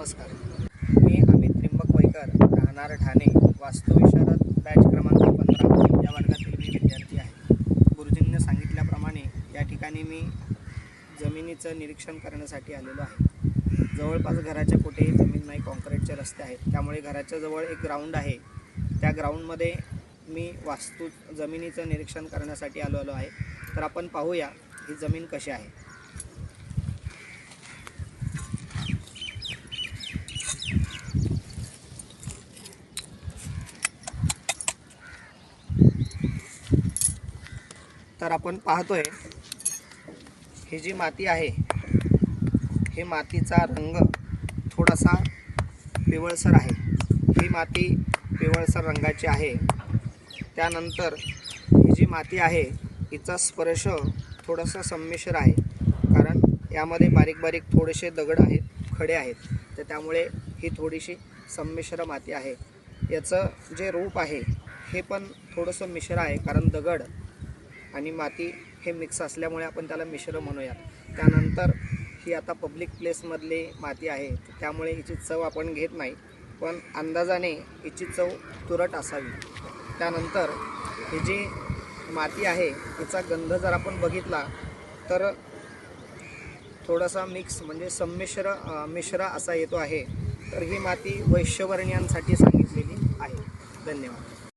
नमस्कार. मी अमित त्रिंबक वैकर राहणार ठाणे वास्तुविशारद बॅच क्रमांक पंधरा. या वर्गातील मी विद्यार्थी आहे. गुरुजींनी सांगितल्याप्रमाणे या ठिकाणी मी जमिनीचं निरीक्षण करण्यासाठी आलेलो आहे. जवळपास घराच्या कुठेही जमीन नाही कॉन्क्रीटचे रस्ते आहेत. त्यामुळे घराच्या जवळ एक ग्राउंड आहे. त्या ग्राउंडमध्ये मी वास्तू जमिनीचं निरीक्षण करण्यासाठी आलेलो आहे. तर आपण पाहूया ही जमीन कशी आहे. तर आपण पाहतोय ही जी माती आहे हे मातीचा रंग थोडासा पिवळसर आहे. ही माती पिवळसर रंगाची आहे. त्यानंतर ही जी माती आहे हिचा स्पर्श थोडासा संमिश्र आहे. कारण यामध्ये बारीक बारीक थोडेसे दगड आहेत खडे आहेत. तर त्यामुळे ही थोडीशी संमिश्र माती आहे. याचं जे रूप आहे हे पण थोडंसं मिश्र आहे. कारण दगड आणि माती हे मिक्स असल्यामुळे आपण त्याला मिश्र म्हणूयात. त्यानंतर ही आता पब्लिक प्लेसमधली माती आहे. त्यामुळे हिची चव आपण घेत नाही. पण अंदाजाने हिची चव तुरट असावी. त्यानंतर ही जी माती आहे हिचा गंध जर आपण बघितला तर थोडासा मिक्स म्हणजे संमिश्र मिश्र असा येतो आहे. तर ही माती वैश्यवर्णीयांसाठी सांगितलेली आहे. धन्यवाद.